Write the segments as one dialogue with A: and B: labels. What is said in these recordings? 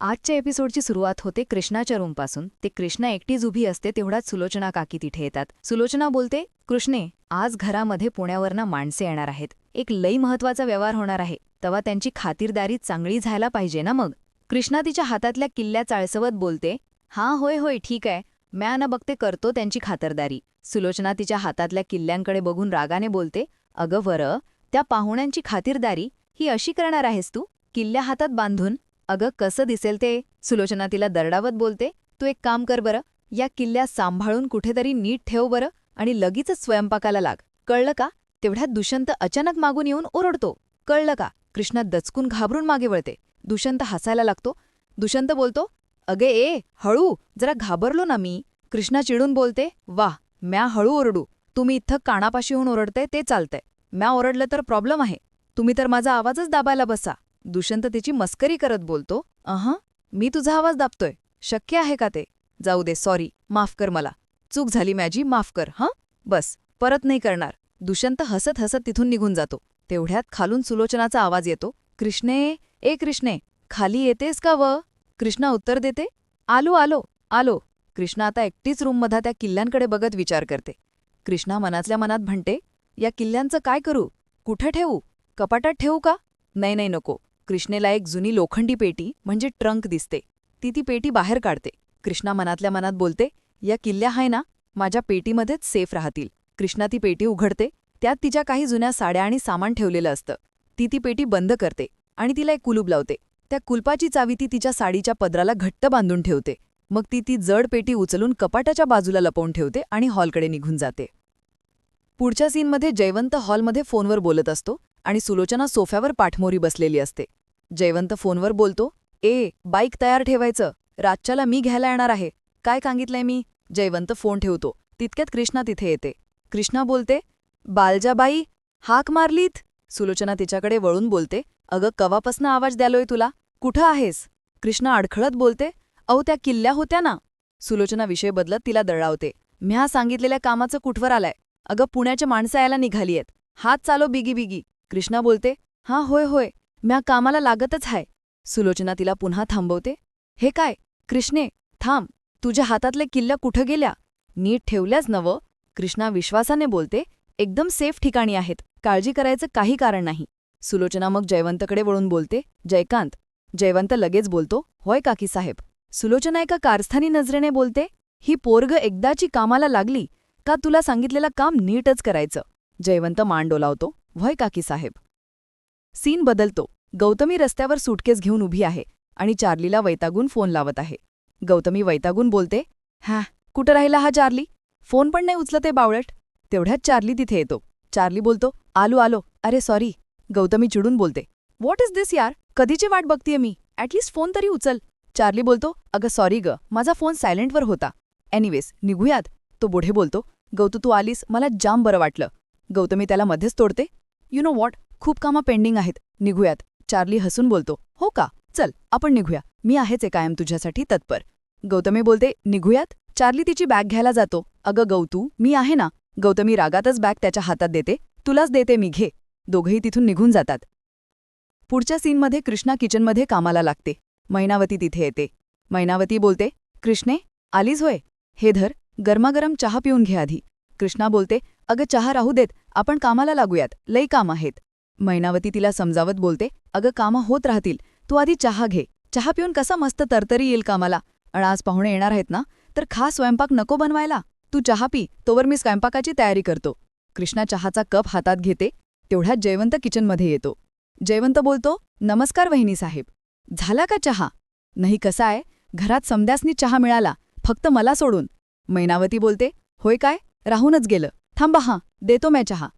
A: आजच्या एपिसोडची सुरुवात होते कृष्णाच्या रूमपासून ते कृष्णा एकटीच उभी असते तेवढ्याच सुलोचना काकी तिथे येतात. सुलोचना बोलते कृष्णे आज घरामध्ये पुण्यावरनं माणसे येणार आहेत. एक लई महत्त्वाचा व्यवहार होणार आहे. तेव्हा त्यांची खातिरदारी चांगली झायला पाहिजे ना मग? कृष्णा तिच्या हातातल्या किल्ल्या चाळसवत बोलते हां होय होय ठीक आहे. म्या न बघते करतो त्यांची खातरदारी. सुलोचना तिच्या हातातल्या किल्ल्यांकडे बघून रागाने बोलते अगं वर त्या पाहुण्यांची खातिरदारी ही अशी करणार आहेस तू? किल्ल्या हातात बांधून? अगं कसं दिसेल ते? सुलोचना तिला दरडावत बोलते तू एक काम कर बरं या किल्ल्या सांभाळून कुठेतरी नीट ठेव बरं आणि लगेचच स्वयंपाकाला लाग. कळलं का? तेवढ्यात दुष्यंत अचानक मागून येऊन ओरडतो. कळलं का? कृष्णा दचकून घाबरून मागे वळते. दुष्यंत हसायला लागतो. दुष्यंत बोलतो अगे ए हळू जरा घाबरलो ना मी. कृष्णा चिडून बोलते वाह म्या हळू ओरडू. तुम्ही इथं कानापाशी होऊन ओरडते ते चालतंय. म्या ओरडलं तर प्रॉब्लेम आहे. तुम्ही तर माझा आवाजच दाबायला बसा. दुष्यंत तिची मस्करी करत बोलतो अहं मी तुझा आवाज दाबतोय. शक्य आहे का ते? जाऊ दे सॉरी माफ कर मला. चूक झाली मॅजी माफ कर हं? बस परत नाही करणार. दुष्यंत हसत हसत तिथून निघून जातो. तेवढ्यात खालून सुलोचनाचा आवाज येतो. कृष्णे ए कृष्णे खाली येतेस का व? कृष्णा उत्तर देते. आलो आलो आलो. कृष्णा आता एकटीच रूममधा त्या किल्ल्यांकडे बघत विचार करते. कृष्णा मनातल्या मनात म्हणते या किल्ल्यांचं काय करू? कुठं ठेवू? कपाटात ठेवू का? नाही नाही नको. कृष्णेला एक जुनी लोखंडी पेटी म्हणजे ट्रंक दिसते. ती ती पेटी बाहेर काढते. कृष्णा मनातल्या मनात बोलते या किल्ल्या हाय ना माझ्या पेटीमध्येच सेफ राहतील. कृष्णा ती पेटी उघडते त्यात तिच्या काही जुन्या साड्या आणि सामान ठेवलेलं असतं. ती ती पेटी बंद करते आणि तिला एक कुलूप लावते. त्या कुलपाची चावी ती तिच्या साडीच्या पदराला घट्ट बांधून ठेवते. मग ती ती जड पेटी उचलून कपाटाच्या बाजूला लपवून ठेवते आणि हॉलकडे निघून जाते. पुढच्या सीनमध्ये जयवंत हॉलमध्ये फोनवर बोलत असतो आणि सुलोचना सोफ्यावर पाठमोरी बसलेली असते. जयवंत फोनवर बोलतो ए बाईक तयार ठेवायचं. रातच्याला मी घ्यायला येणार आहे. काय सांगितलंय मी? जयवंत फोन ठेवतो. तितक्यात कृष्णा तिथे येते. कृष्णा बोलते बालजाबाई हाक मारलीत. सुलोचना तिच्याकडे वळून बोलते अगं कवापासनं आवाज द्यालोय तुला? कुठं आहेस? कृष्णा अडखळत बोलते अहो त्या किल्ल्या होत्या ना. सुलोचना विषय बदलत तिला दळावते म्या सांगितलेल्या कामाचं कुठवर आलाय? अगं पुण्याच्या माणसं यायला निघालीयत. हात चालो बिगी बिगी. कृष्णा बोलते हां होय होय. म्या कामाला लागतच हाय. सुलोचना तिला पुन्हा थांबवते. हे काय? कृष्णे थांब. तुझ्या हातातले किल्ल्या कुठं गेल्या? नीट ठेवल्याच नवं. कृष्णा विश्वासाने बोलते. एकदम सेफ ठिकाणी आहेत. काळजी करायचं काही कारण नाही. सुलोचना मग जयवंतकडे वळून बोलते. जयकांत जयवंत लगेच बोलतो. होय काकीसाहेब सुलोचना एका कारस्थानी नजरेने बोलते. ही पोरग एकदाची कामाला लागली. का तुला सांगितलेलं काम नीटच करायचं? जयवंत मान डोलावतो व्हय काकीसाहेब सीन बदलतो. गौतमी रस्त्यावर सुटकेस घेऊन उभी आहे आणि चार्लीला वैतागून फोन लावत आहे. गौतमी वैतागून बोलते हा कुठं राहिला हा चार्ली? फोन पण नाही उचलते बावळट. तेवढ्यात चार्ली तिथे येतो. चार्ली बोलतो आलो आलो. अरे सॉरी गौतमी चिडून बोलते व्हॉट इज दिस यार? कधीची वाट बघतीये मी? ॲटलिस्ट फोन तरी उचल. चार्ली बोलतो अगं सॉरी ग माझा फोन सायलेंटवर होता. एनिवेज निघूयात. तो बुढे बोलतो गौतू तू आलीस मला जाम बरं वाटलं. गौतमी त्याला मध्येच तोडते यु नो वॉट खूप कामं पेंडिंग आहेत. निघूयात. चार्ली हसून बोलतो हो का? चल आपण निघूया. मी आहेच आहे कायम तुझ्यासाठी तत्पर. गौतमी बोलते निघूयात? चार्ली तिची बॅग घ्यायला जातो. अगं गौतू मी आहे ना? गौतमी रागातच बॅग त्याच्या हातात देते. तुलाच देते मी घे. दोघंही तिथून निघून जातात. पुढच्या सीनमध्ये कृष्णा किचनमध्ये कामाला लागते. मैनावती तिथे येते. मैनावती बोलते कृष्णे आलीच होय? हे धर गरमागरम चहा पिऊन घे आधी. कृष्णा बोलते अगं चहा राहू देत. आपण कामाला लागूयात. लई काम आहेत. मैनावती तिला समजावत बोलते अगं कामं होत राहतील. तू आधी चहा घे. चहा पिऊन कसा मस्त तरतरी येईल कामाला. आणि आज पाहुणे येणार आहेत ना? तर खास स्वयंपाक नको बनवायला. तू चहा पी. तोवर मी स्वयंपाकाची तयारी करतो. कृष्णा चहाचा कप हातात घेते. तेवढ्यात जयवंत किचनमध्ये येतो. जयवंत बोलतो नमस्कार वहिनी साहेब. झाला का चहा? नाही कसा आहे? घरात समद्यासनी चहा मिळाला. फक्त मला सोडून. मैनावती बोलते होय काय? राहूनच गेलं. थांबा हां. देतो मॅ चहा.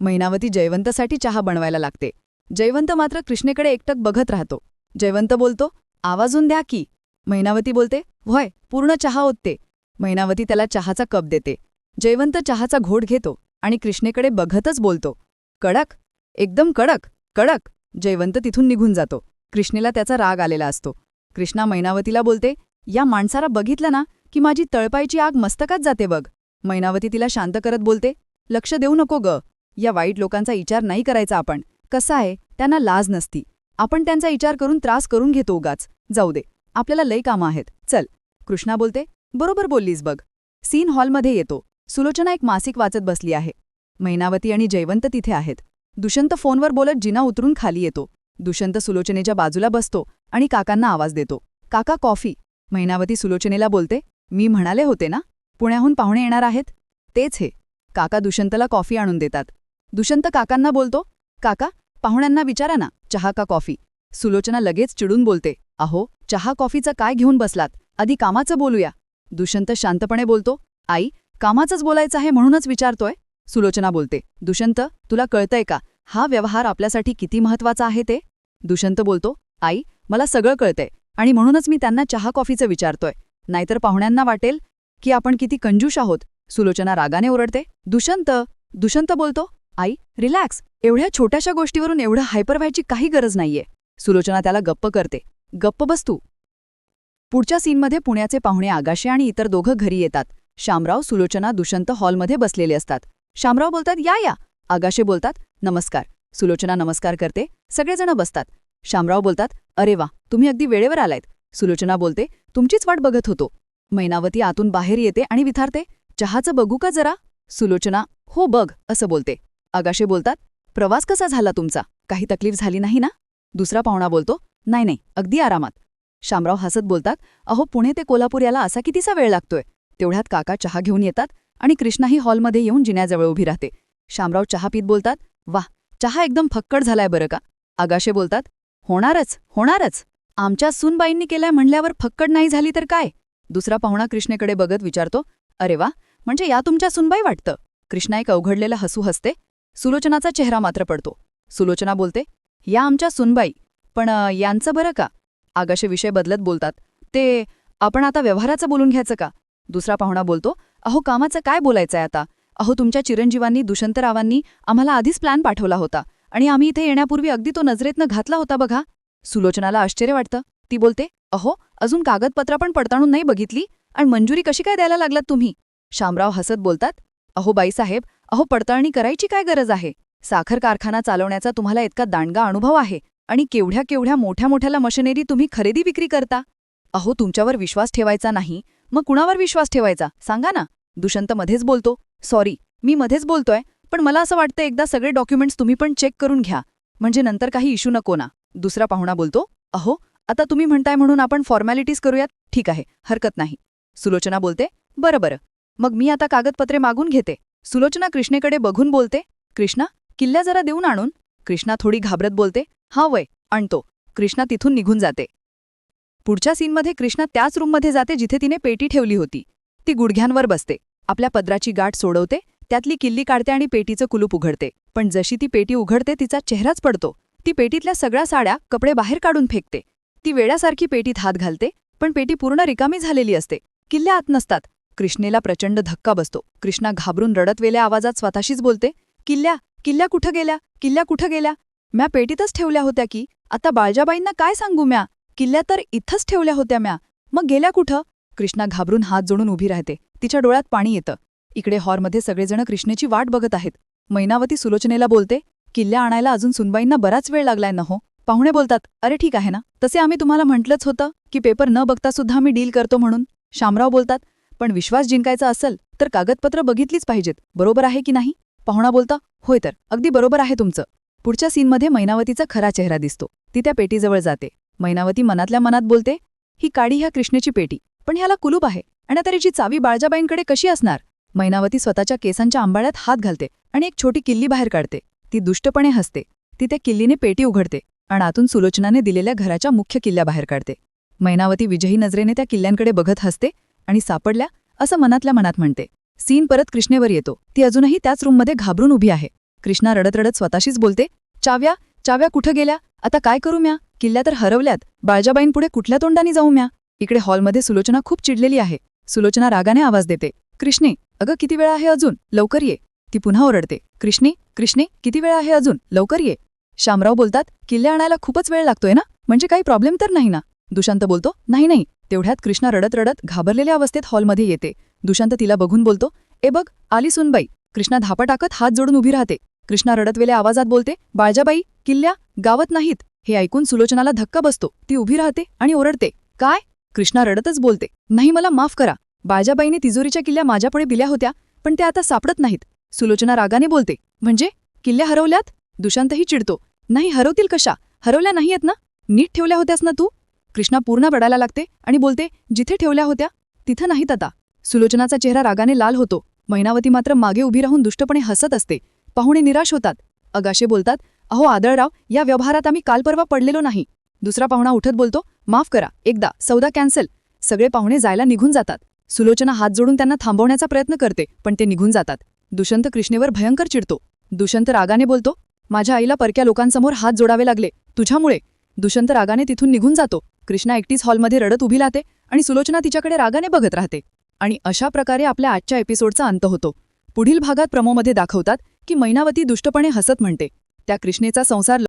A: महिनावती जयवंतसाठी चहा बनवायला लागते. जयवंत मात्र कृष्णेकडे एकटक बघत राहतो. जयवंत बोलतो आवाजून द्या की. महिनावती बोलते व्हय पूर्ण चहा ओतते. महिनावती त्याला चहाचा कप देते. जयवंत चहाचा घोट घेतो आणि कृष्णेकडे बघतच बोलतो कडक एकदम कडक कडक. जयवंत तिथून निघून जातो. कृष्णेला त्याचा राग आलेला असतो. कृष्णा मैनावतीला बोलते या माणसाला बघितलं ना की माझी तळपायची आग मस्तकात जाते बघ. मैनावती तिला शांत करत बोलते लक्ष देऊ नको ग. या वाईट लोकांचा विचार नाही करायचा आपण. कसं आहे? त्यांना लाज नसती. आपण त्यांचा विचार करून त्रास करून घेतो उगाच. जाऊ दे.
B: आपल्याला लई कामं आहेत. चल. कृष्णा बोलते. बरोबर बोललीस बघ. सीन हॉलमध्ये येतो. सुलोचना एक मासिक वाचत बसली आहे. मैनावती आणि जयवंत तिथे आहेत. दुष्यंत फोनवर बोलत जिना उतरून खाली येतो. दुष्यंत सुलोचनेच्या बाजूला बसतो आणि काकांना आवाज देतो. काका कॉफी. मैनावती सुलोचनेला बोलते. मी म्हणाले होते ना? पुण्याहून पाहुणे येणार आहेत? तेच हे. काका दुष्यंतला कॉफी आणून देतात. दुष्यंत काकांना बोलतो काका पाहुण्यांना विचारा ना चहा का कॉफी? सुलोचना लगेच चिडून बोलते अहो चहा कॉफीचं काय घेऊन बसलात? आधी कामाचं बोलूया. दुष्यंत शांतपणे बोलतो आई कामाचंच बोलायचं आहे म्हणूनच विचारतोय. सुलोचना बोलते दुष्यंत तुला कळतंय का? हा व्यवहार आपल्यासाठी किती महत्त्वाचा आहे ते? दुष्यंत बोलतो आई मला सगळं कळतंय आणि म्हणूनच मी त्यांना चहा कॉफीचं विचारतोय. नाहीतर पाहुण्यांना वाटेल की आपण किती कंजूष आहोत. सुलोचना रागाने ओरडते दुष्यंत दुष्यंत बोलतो आई रिलॅक्स एवढ्या छोट्याशा गोष्टीवरून एवढं हायपर व्हायची काही गरज नाहीये. सुलोचना त्याला गप्प करते. गप्प बस तू. पुढच्या सीनमध्ये पुण्याचे पाहुणे आगाशे आणि इतर दोघं घरी येतात. शामराव सुलोचना दुष्यंत हॉलमध्ये बसलेले असतात. शामराव बोलतात या या. आगाशे बोलतात नमस्कार. सुलोचना नमस्कार करते. सगळेजण बसतात. शामराव बोलतात अरे वा तुम्ही अगदी वेळेवर आलायत. सुलोचना बोलते तुमचीच वाट बघत होतो. मैनावती आतून बाहेर येते आणि विचारते चहाचं बघू का जरा? सुलोचना हो बघ असं बोलते. आगाशे बोलतात प्रवास कसा झाला तुमचा? काही तकलीफ झाली नाही ना? दुसरा पाहुणा बोलतो नाही नाही अगदी आरामात. शामराव हसत बोलतात अहो पुणे ते कोल्हापूर याला असा कितीसा वेळ लागतोय? तेवढ्यात काका चहा घेऊन येतात आणि कृष्णाही हॉलमध्ये येऊन जिन्याजवळ उभी राहते. शामराव चहा पीत बोलतात वाह चहा एकदम फक्कड झालाय बरं का? आगाशे बोलतात होणारच होणारच. आमच्या सूनबाईंनी केलाय म्हणल्यावर फक्कड नाही झाली तर काय? दुसरा पाहुणा कृष्णेकडे बघत विचारतो अरे वा म्हणजे या तुमच्या सुनबाई वाटतं? कृष्णा एक अवघडलेला हसू हसते सुलोचनाचा चेहरा मात्र पडतो. सुलोचना बोलते या आमच्या सुनबाई पण यांचं बरं का? आगाशे विषय बदलत बोलतात. ते आपण आता व्यवहाराचं बोलून घ्यायचं का? दुसरा पाहुणा बोलतो अहो कामाचं काय बोलायचंय आता? अहो तुमच्या चिरंजीवांनी दुष्यंतरावांनी आम्हाला आधीच प्लॅन पाठवला होता आणि आम्ही इथे येण्यापूर्वी अगदी तो नजरेतनं घातला होता बघा. सुलोचनाला आश्चर्य वाटतं. ती बोलते अहो अजून कागदपत्र पण पडताळून नाही बघितली? आणि मंजुरी कशी काय द्यायला लागलात तुम्ही? शामराव हसत बोलतात अहो बाईसाहेब अहो पडताळणी करायची काय गरज आहे? साखर कारखाना चालवण्याचा तुम्हाला इतका दांडगा अनुभव आहे आणि केवढ्या केवढ्या मोठ्या मोठ्याला मशिनरी तुम्ही खरेदी विक्री करता? अहो तुमच्यावर विश्वास ठेवायचा नाही. मग कुणावर विश्वास ठेवायचा? सांगा ना. दुष्यंत मध्येच बोलतो. सॉरी मी मध्येच बोलतोय पण मला असं वाटतं एकदा सगळे डॉक्युमेंट्स तुम्ही पण चेक करून घ्या. म्हणजे नंतर काही इश्यू नको ना. दुसरा पाहुणा बोलतो. अहो आता तुम्ही म्हणताय म्हणून आपण फॉर्मॅलिटीज करूयात? ठीक आहे हरकत नाही. सुलोचना बोलते. बरं बरं. मग मी आता कागदपत्रे मागून घेते. सुलोचना कृष्णेकडे बघून बोलते कृष्णा किल्ल्या जरा देऊन आणून. कृष्णा थोडी घाबरत बोलते हा वय आणतो. कृष्णा तिथून निघून जाते. पुढच्या सीनमध्ये कृष्णा त्याच रूममध्ये जाते जिथे तिने पेटी ठेवली होती. ती गुडघ्यांवर बसते आपल्या पदराची गाठ सोडवते त्यातली किल्ली काढते आणि पेटीचं कुलूप उघडते. पण जशी ती पेटी उघडते तिचा चेहराच पडतो. ती पेटीतल्या सगळ्या साड्या कपडे बाहेर काढून फेकते. ती वेड्यासारखी पेटीत हात घालते पण पेटी पूर्ण रिकामी झालेली असते. किल्ल्या आत नसतात कृष्णेला प्रचंड धक्का बसतो. कृष्णा घाबरून रडतवेल्या आवाजात स्वतःशीच बोलते किल्ल्या किल्ल्या कुठं गेल्या? किल्ल्या कुठं गेल्या? म्या पेटीतच ठेवल्या होत्या की. आता बाळजाबाईंना काय सांगू म्या? किल्ल्या तर इथंच ठेवल्या होत्या म्या. मग गेल्या कुठं? कृष्णा घाबरून हात जोडून उभी राहते. तिच्या डोळ्यात पाणी येतं. इकडे हॉरमध्ये सगळेजण कृष्णेची वाट बघत आहेत. मैनावती सुलोचनेला बोलते किल्ल्या आणायला अजून सुनबाईंना बराच वेळ लागलाय न हो? पाहुणे बोलतात अरे ठीक आहे ना. तसे आम्ही तुम्हाला म्हटलंच होतं की पेपर न बघता सुद्धा आम्ही डील करतो म्हणून. शामराव बोलतात पण विश्वास जिंकायचा असेल तर कागदपत्र बघितलीच पाहिजेत. बरोबर आहे की नाही? पाहुणा बोलता होय तर. अगदी बरोबर आहे तुमचं. पुढच्या सीनमध्ये मैनावतीचा खरा चेहरा दिसतो. ती त्या पेटीजवळ जाते. मैनावती मनातल्या मनात बोलते ही काडी ह्या कृष्णेची पेटी. पण ह्याला कुलूप आहे. आणि आता याची चावी बाळजाबाईंकडे कशी असणार? मैनावती स्वतःच्या केसांच्या आंबाळ्यात हात घालते आणि एक छोटी किल्ली बाहेर काढते. ती दुष्टपणे हसते. ती त्या किल्लीने पेटी उघडते आणि आतून सुलोचनाने दिलेल्या घराच्या मुख्य किल्ल्या बाहेर काढते. मैनावती विजयी नजरेने त्या किल्ल्यांकडे बघत हसते आणि सापडल्या असं मनातल्या मनात म्हणते. सीन परत कृष्णेवर येतो. ती अजूनही त्याच रूममध्ये घाबरून उभी आहे. कृष्णा रडत रडत स्वतःशीच बोलते चाव्या चाव्या कुठं गेल्या? आता काय करू म्या? किल्ल्या तर हरवल्यात. बाळजाबाईंपुढे कुठल्या तोंडाने जाऊ म्या? इकडे हॉलमध्ये सुलोचना खूप चिडलेली आहे. सुलोचना रागाने आवाज देते. कृष्णे अगं किती वेळ आहे अजून? लवकर ये. ती पुन्हा ओरडते. कृष्णे कृष्णे किती वेळ आहे अजून? लवकर ये. शामराव बोलतात किल्ले आणायला खूपच वेळ लागतोय ना? म्हणजे काही प्रॉब्लेम तर नाही ना? दुशांत बोलतो नाही नाही. तेवढ्यात कृष्णा रडत रडत घाबरलेल्या अवस्थेत हॉलमध्ये येते. दुशांत तिला बघून बोलतो ए बघ आली सुनबाई. कृष्णा धापा टाकत हात जोडून उभी राहते. कृष्णा रडतवेल्या आवाजात बोलते बाळजाबाई किल्ल्या गावत नाहीत. हे ऐकून सुलोचनाला धक्का बसतो. ती उभी राहते आणि ओरडते काय? कृष्णा रडतच बोलते नाही मला माफ करा. बाळजाबाईने तिजोरीच्या किल्ल्या माझ्यापुढे दिल्या होत्या पण त्या आता सापडत नाहीत. सुलोचना रागाने बोलते म्हणजे? किल्ल्या हरवल्यात? दुशांतही चिडतो नाही हरवतील कशा? हरवल्या नाहीयेत ना? नीट ठेवल्या होत्यास ना तू? कृष्णा पूर्ण रडायला लागते आणि बोलते जिथे ठेवल्या होत्या तिथं नाहीत आता. सुलोचनाचा चेहरा रागाने लाल होतो. महिनावती मात्र मागे उभी राहून दुष्टपणे हसत असते. पाहुणे निराश होतात. अगाशे बोलतात अहो आदळराव या व्यवहारात आम्ही काल परवा पडलेलो नाही. दुसरा पाहुणा उठत बोलतो माफ करा एकदा सौदा कॅन्सल. सगळे पाहुणे जायला निघून जातात. सुलोचना हात जोडून त्यांना थांबवण्याचा प्रयत्न करते पण ते निघून जातात. दुष्यंत कृष्णेवर भयंकर चिडतो. दुष्यंत रागाने बोलतो माझ्या आईला परक्या लोकांसमोर हात जोडावे लागले. तुझ्यामुळे. दुष्यंत रागाने तिथून निघून जातो. कृष्णा एकटीच हॉलमध्ये रडत उभी राहते आणि सुलोचना तिच्याकडे रागाने बघत राहते. आणि अशा प्रकारे आपल्या आजच्या एपिसोडचा अंत होतो. पुढील भागात प्रमोमध्ये दाखवतात की मैनावती दुष्टपणे हसत म्हणते. त्या कृष्णेचा संसार